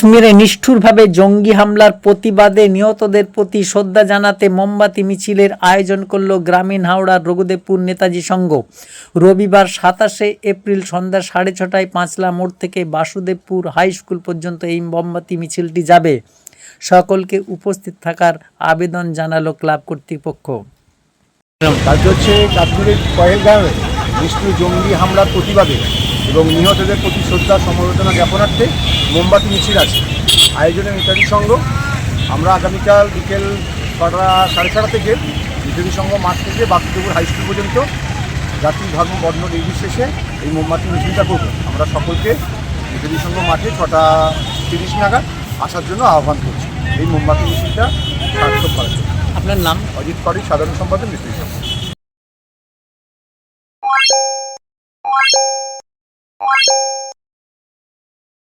কাশ্মীরে নিষ্ঠুরভাবে জঙ্গি হামলার প্রতিবাদে নিহতদের প্রতি শ্রদ্ধা জানাতে মোমবাতি মিছিলের আয়োজন করল গ্রামীণ হাওড়ার রঘুদেবপুর নেতাজি সংঘ। রবিবার সাতাশে এপ্রিল সন্ধ্যা সাড়ে ছটায় পাঁচলা মোড় থেকে বাসুদেবপুর হাই স্কুল পর্যন্ত এই মোমবাতি মিছিলটি যাবে। সকলকে উপস্থিত থাকার আবেদন জানালো ক্লাব কর্তৃপক্ষ। কাজ হচ্ছে কাশ্মীরের পহেলগাঁওয়ে নিষ্ঠুর জঙ্গি হামলার প্রতিবাদে এবং নিহতদের প্রতি শ্রদ্ধা সমবেদনা জ্ঞাপনার্থে মোমবাতি মিছিল আছে। আয়োজনে নেতাজি সংঘ আমরা আগামীকাল বিকেল ছটা সাড়ে ছটা থেকে নেতাজি সংঘ মাঠ থেকে বাসুদেবপুর হাই স্কুল পর্যন্ত জাতি ধর্ম বর্ণ নির্বিশেষে এই মোমবাতি মিছিলটা করব। আমরা সকলকে নেতাজি সংঘ মাঠে ছটা তিরিশ নাগাদ আসার জন্য আহ্বান করছি। এই মোমবাতি মিছিলটা সার্থক করার জন্য। আপনার নাম? অজিত পাড়ি সাধারণ সম্পাদক নেতাজি